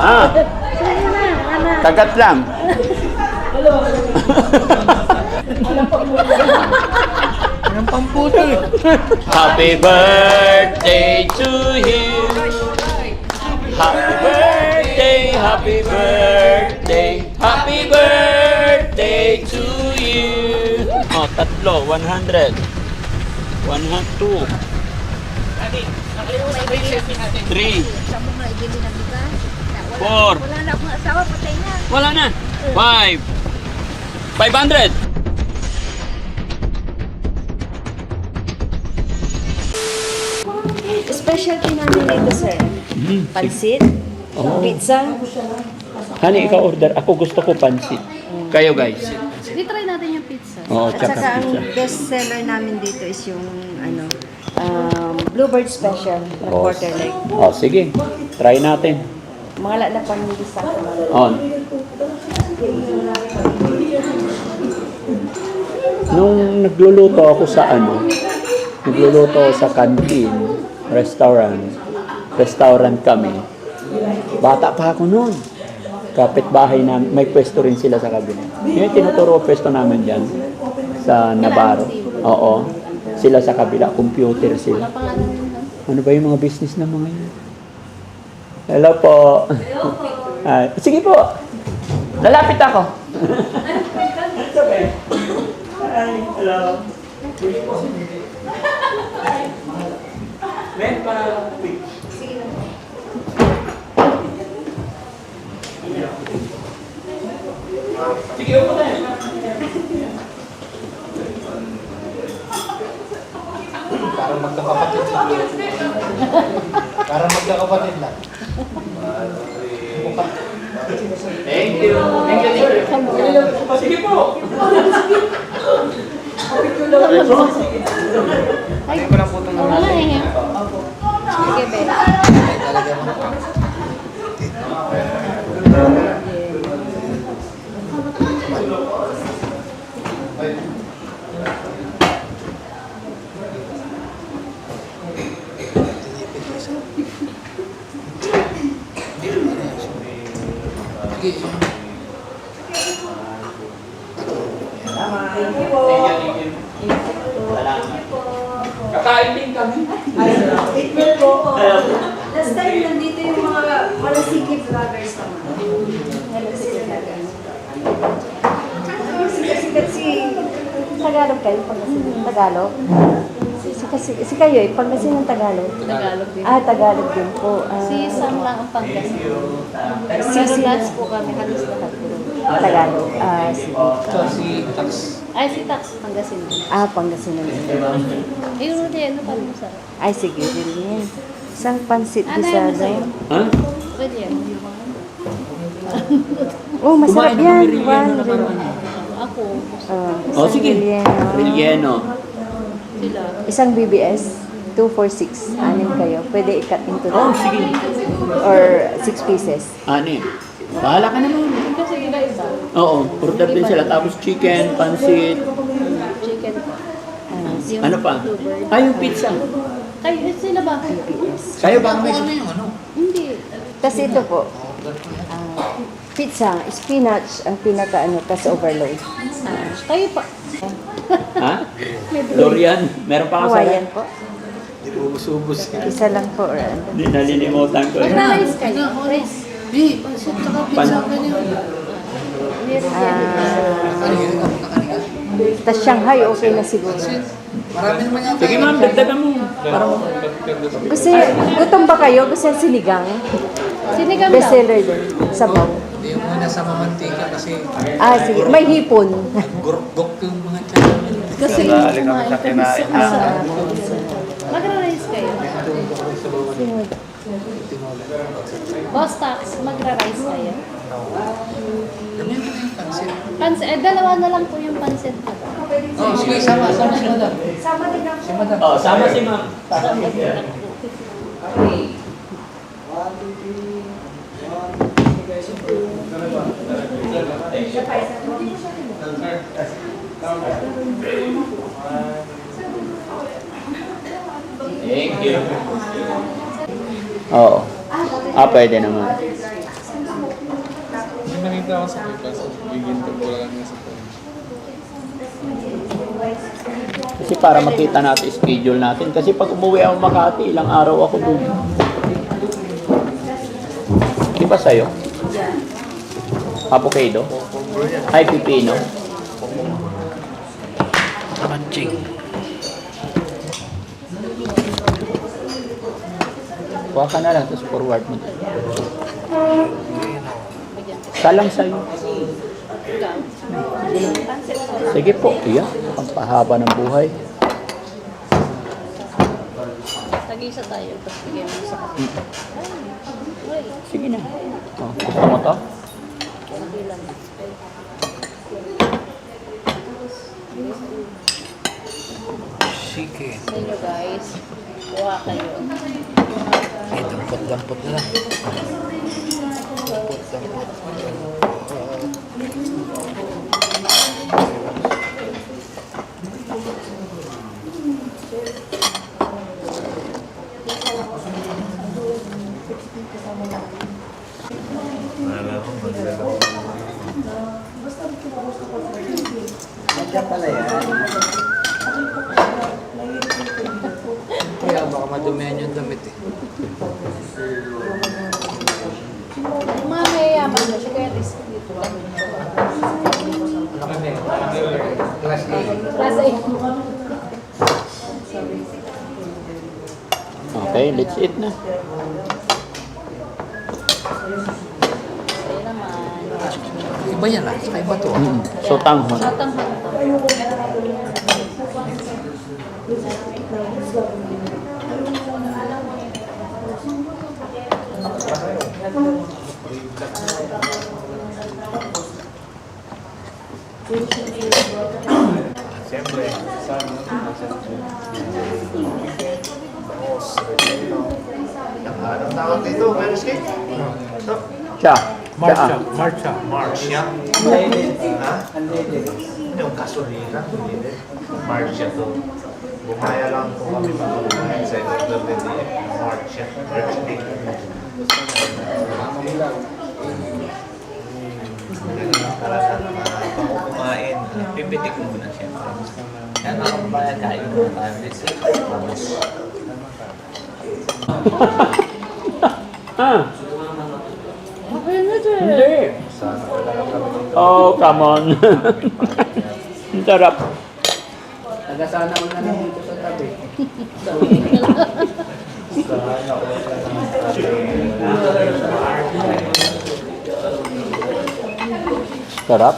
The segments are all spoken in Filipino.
Ah, kagat lang. Ang pamputol. Happy birthday to you. Happy birthday, happy birthday, happy birthday to you. Oh, tatlo, 100. 102. Three. Sa mo nga ibili ng bigas. Wala, Four. Wala na akong asawa, patay na. Wala na. Five. 500. Specialty namin dito, sir. Pansit, pizza. Hani, ikaw order. Ako gusto ko pansit. Kayo guys. I-try natin yung pizza. Oo, At tsaka saka ang pizza. best seller namin dito is yung ano, um, Bluebird Special na Oh, quarter leg. oh, sige. Try natin. Mga lala pang hindi sa On. Nung nagluluto ako sa ano, nagluluto ako sa canteen, restaurant, restaurant kami. Bata pa ako noon. Kapitbahay na may pwesto rin sila sa kabila. Yung tinuturo pwesto namin dyan sa Navarro. Oo. Sila sa kabila, computer sila. Ano ba yung mga business na mga yun? Hello po. Ah, sige po. Lalapit ako. It's okay. Hi, hello. Men pa. Sige, upo tayo. Parang magkakapatid magkakapatid lang. Thank you. Thank you, sir. Sige po. Hindi ko lang po itong Wala eh. Sige, be. talaga mo. Sige. Kakain din kami. April po. Last time nandito yung mga malasiki vloggers naman. Malasiki Sikat si Tagalog kayo, Pangasinan. Tagalog? Si, si, si, kayo eh, Pangasinan Tagalog. Tagalog din. Ah, Tagalog din po. Ah, Si Sam lang ang Pangasinan. si, si, Halos po kami, halos lahat po. Tagalog. Ah, si, Ito si Tax. Ay, si Tax, Pangasinan. ah, Pangasinan. Ayun mo din, ano pa mo sa? Ay, sige, din. Isang pansit Ano di sa yan, sa'yo? Ha? Pwede yan. Oh, masarap Kumain yan. ng One, naman. Ako, Ah, Oh, isang sige. Relleno. Relleno. Sila. Isang BBS, 2 for 6. Anim kayo. Pwede i-cut into Oh, that. sige. Or 6 pieces. Anim. Bahala ka naman. Kasi iba-iba. Oo, order din sila. Tapos chicken, pansit, Chicken po. Ah, ano pa? Ay, yung pizza. Kayo, eh, sila ba? BBS. Kayo ba. Ano yung ano? Hindi. Tapos ito po, ah, pizza, spinach, ang pinaka ano, tas overload. Ah, kayo pa. Ha? Dorian. Meron pa sa... Hawaiian po. Di po ubus-ubus. Isa lang po ano. Hindi, nalilimutan ko. eh. Magna-rice kayo. Rice. Di, pansit tsaka pizza niyo. Yan. Ah, tas Shanghai, okay na siguro. Marami naman yata. Sige ma'am, dagdagan mo. Para mo. Gusto, gutom ba kayo? Gusto yung sinigang? Sinigang Best daw. seller din. Sabaw. Hindi yung muna sa mamantika kasi Ah, sige. May hipon. gurgok yung mga tiyan. Kasi kumain kami sa kasama. Magra-rice kayo. Boss Tax, magra-rice kayo. Yung yung pansit? Pansit, eh, dalawa na lang po yung pansit ko. Oh, sige, sama, sama si madam. Sama din ako. Si madam. Oh, sama si ma'am. Thank you. Oo. Ah, pwede naman. Hindi ako sa Pipas. Bigintog ko lang sa. Kasi para makita natin schedule natin. Kasi pag umuwi ako Makati, ilang araw ako dun. Di ba sa'yo? Avocado? Ay, pipino. Manching. Kuha ka na lang, tapos forward mo. Salang sa'yo. Sige po, iya. Pampahaba ng buhay. Tag-isa tayo, tapos bigyan mo sa. Uy, Sige na. Oh, gusto mo to? Hindi lang. Sige. Inyo guys, kuha kayo. Eh, dampot-dampot na lang. Dampot-dampot. Kaya baka madumihan yung damit eh. Mga mayayaman mo siya, kaya risk dito lang. Class A. Class A. Okay, let's eat na. Naman. Iba yan ah. Saka iba to ah. Mm. So, tanghon. Tatanghon to. Anong tawag dito? Meron cake? Siya. Marcha. Siya. Marcha. Marcia? Ha? Yung gasolina, hindi. Marcia to. Bumaya lang po kami mag-umahin sa Dr. Bendy. Marcia. Marcia cake. Talaga naman, pag kumain, pipitik mo muna siyempre. Yan ang bayad kayo muna tayo. This is promise. Ah, Oh, come on. Ang sarap. Nagasana ko na lang dito sa tabi. Sarap.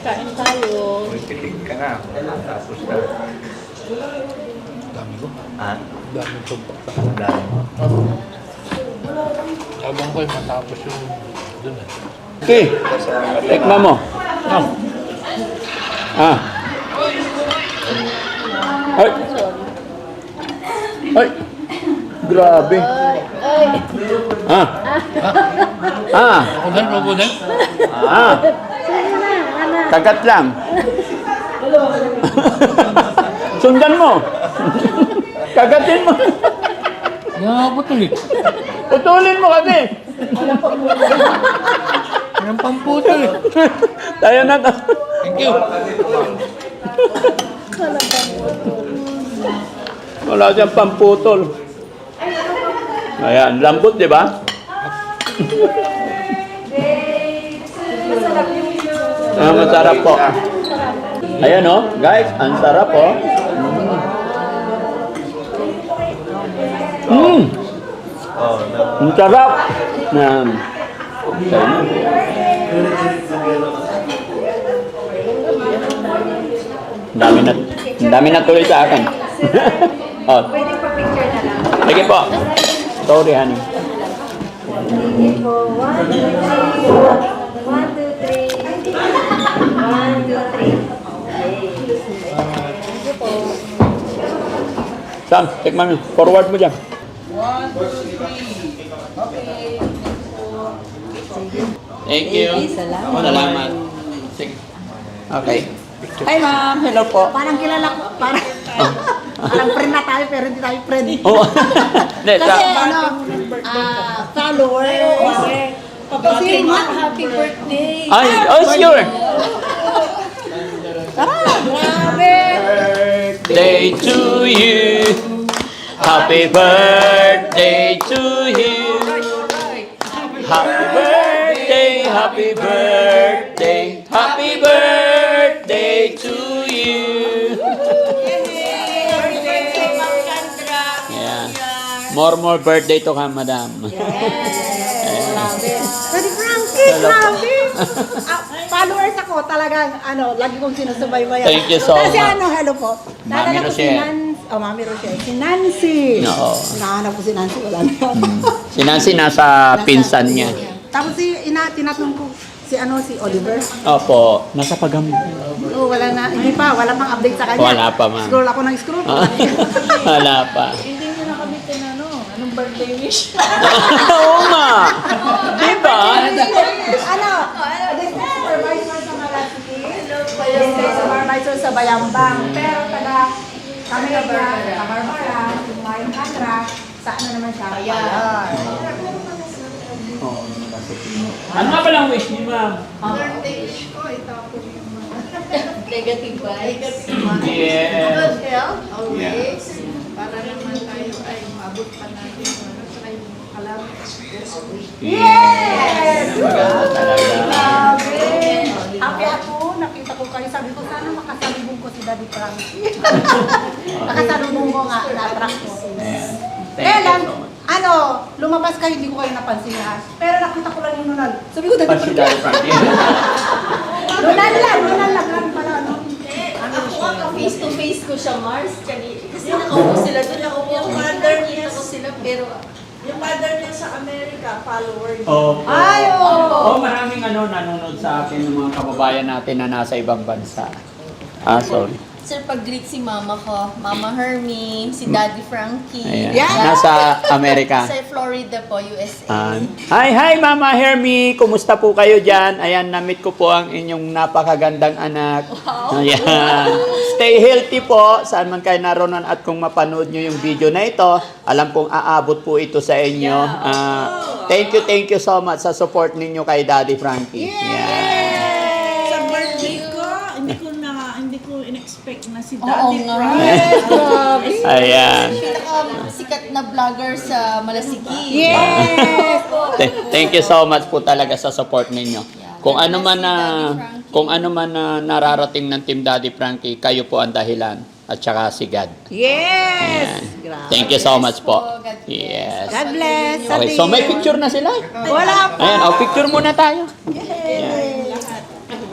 Kain tayo. Pipitik ka na. Tapos ka. Dami ko. Ha? Dami ko dami mo. Abang ko matapos yung dun eh. Okay. Tikman mo. Ah. Ah. Ay. Ay. Grabe. Ah. Ah. Ako din, ako din. Ah. Kagat lang. Sundan mo. Kagatin mo. Nakaputol eh. Putulin mo kasi. Yan pamputol eh. Tayo na to. Thank you. Wala siyang pamputol. Ayan, lambot, di ba? Ah, masarap po. Ayan oh, guys, ang sarap po. Mm. Oh. Ang sarap. Na. Ang dami na, ang dami na tuloy sa akin. oh. Sige po. Sorry, honey. One, two, three. One, two, three. Sam, tikman. Forward mo dyan. Thank you. Salamat. Sige. Okay. Hi ma'am, hello po. Parang kilala ko, parang, parang friend na tayo pero hindi tayo friend. Oh. Hindi, Kasi ano, ah, follower. Papasin mo. Happy birthday. Ay, oh, sure. Grabe. Birthday to you. Happy birthday to you. Happy birthday, happy birthday, happy birthday to you. Yeah. More more birthday to come, madam. Daddy Frankie, grabe. Ah, followers ako talagang ano, lagi kong sinusubaybayan. Thank you so Kasi much. ano, hello po. Mami Naalala ko si Rochelle. Oh, Mami Rochelle. Si Nancy. Oo. Nahanap ko si Nancy, wala na. Si Nancy nasa pinsan niya. Tapos si, ina, tinatanong ko si ano, si Oliver. Opo, nasa pagamit. Oh, wala na, hindi pa, wala pang update sa kanya. Wala pa, ma'am. Scroll ako ng scroll. Ah, Wala pa. Hindi nyo na kami tinanong, anong birthday wish? Oo nga. Diba? ano? This is supervisor sa Malaki. This is supervisor sa Bayambang. Pero taga Barbara, yung Mayong Katra, sa ano naman siya? Ayan. Ano nga palang wish ni ma'am? Negative vibes. Yes. Good health, always. Para naman tayo ay maabot pa natin ano, kayong alam. Yes! Grabe. Happy ako, nakita ko kayo. Sabi ko, sana makasalubong ko si Daddy Frankie. Nakasalubong ko nga, na-attract ko. Thank Eh you lang, so much. ano, lumabas kayo, hindi ko kayo napansin ha. Pero nakita ko lang yung nunal. Sabi ko, Daddy Pa si Daddy Frankie. Nunal lang, nunal lang. Ano pala, ano? Ako nga, face to face ko siya, Mars. Kasi kasi nakaupo sila doon, nakaupo ako. Nakita ko sila, pero Yung mother niya sa America, follower niya. Opo. Ay, Oh, oo. maraming ano nanonood sa akin ng mga kababayan natin na nasa ibang bansa. Ah, sorry. Sir, pag-greet si mama ko, Mama Hermie, si Daddy Frankie. Ayan. Yeah. Nasa Amerika. Sa Florida po, USA. Ah, hi, hi Mama Hermie! Kumusta po kayo dyan? Ayan, namit ko po ang inyong napakagandang anak. Ayan. Stay healthy po, saan man kayo naroon at kung mapanood nyo yung video na ito, alam kong aabot po ito sa inyo. Ah, thank you, thank you so much sa support ninyo kay Daddy Frankie. Yan. Sa birthday ko, hindi ko na, hindi ko in-expect na si Oo Daddy nga. Frankie. Ayan. Pinaka sikat na vlogger sa Malasiki. Yes! Th- Thank you so much po talaga sa support ninyo. Kung ano man na kung ano man na nararating ng Team Daddy Frankie, kayo po ang dahilan at saka si God. Yes! Grabe. Thank you so much po. Yes. God bless. Okay, so may picture na sila. Wala pa. Ayan, oh, picture muna tayo. Ayan.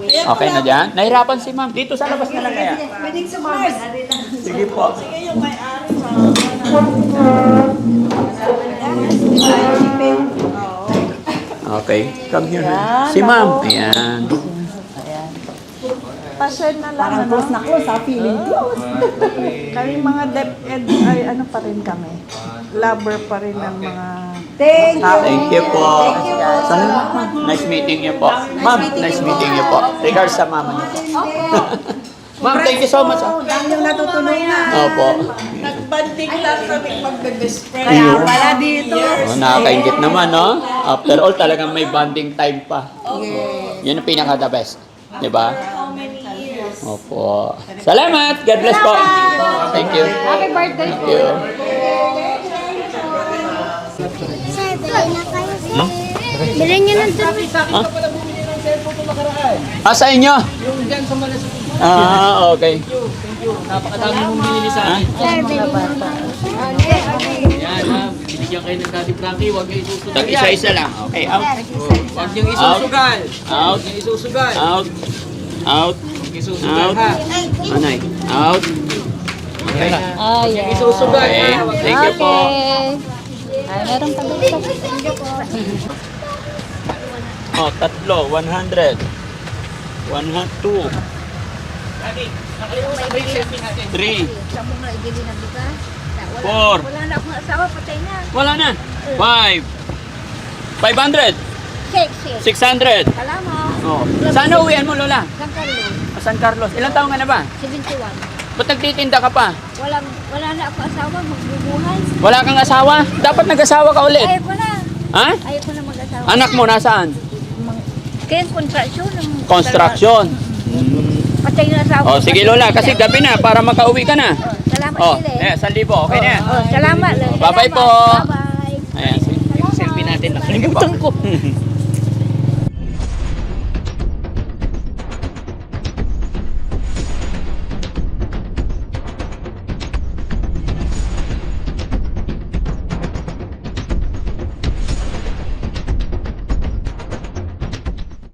Okay na dyan? Nahirapan si ma'am. Dito sa labas na lang kaya. Pwedeng sumama. Sige po. Sige yung may-ari sa Okay, come here. Si ma'am. Ayan. Passion na lang. Parang close na close ha, feeling close. Kami mga DepEd ay ano pa rin kami. Lover pa rin ng mga... Thank you. Thank you po. Thank you po. Salamat. Nice meeting you po. Ma'am, nice meeting you po. Regards sa mama niyo. Ma'am, thank you so much. ah. Yung natutulungan. Opo. Nagbanding lang kami magbe-best friend. Kaya pala dito. Oh, nakakaingit naman, no? After all, talagang may bonding time pa. Yun ang pinaka the best. Di ba? How many years? Opo. Salamat! God bless po. Thank you. happy birthday Thank you. Sir, bilhin na kayo, sir. Bilhin niyo ng tubig. Ah, sa inyo? Ah, okay. Napakadami mong binili sa akin. Sir, bilhin Yan, ha. Binigyan kayo ng Daddy Frankie. Huwag niyo isusugal Tag isa-isa lang. Okay, out. Huwag niyo isusugal. Out. Huwag niyo isusugal. Out. Out. Huwag isusugal, Out. ha. Anay. Out. Okay. Ah, Huwag niyo isusugal, Okay. ha. Thank you po. Ay, meron pa dito. Oh, tatlo. 100. 100. 2. 3. Four. Wala na akong asawa, patay na. Wala na. 5. 500. Shake, shake. 600. Salamat. Oh. Saan uwian mo, Lola? San Carlos, Ah, San Carlos. Ilang taong ka na ba? 71. Ba't nagtitinda ka pa? Walang, wala na ako asawa, magbubuhay. Wala kang asawa? Dapat nag-asawa ka ulit. Ayaw ko na. Ha? Ayaw ko na mag-asawa. Anak mo nasaan? Kaya ng- Construction. Patay yung asawa. Oh, sige Lola, kasi gabi na para makauwi ka na. Oh, salamat Oh, sila eh, 1,000. Okay na. Oh, salamat. Bye-bye po. Bye-bye. Ayan. Selfie natin, nakalimutan ko.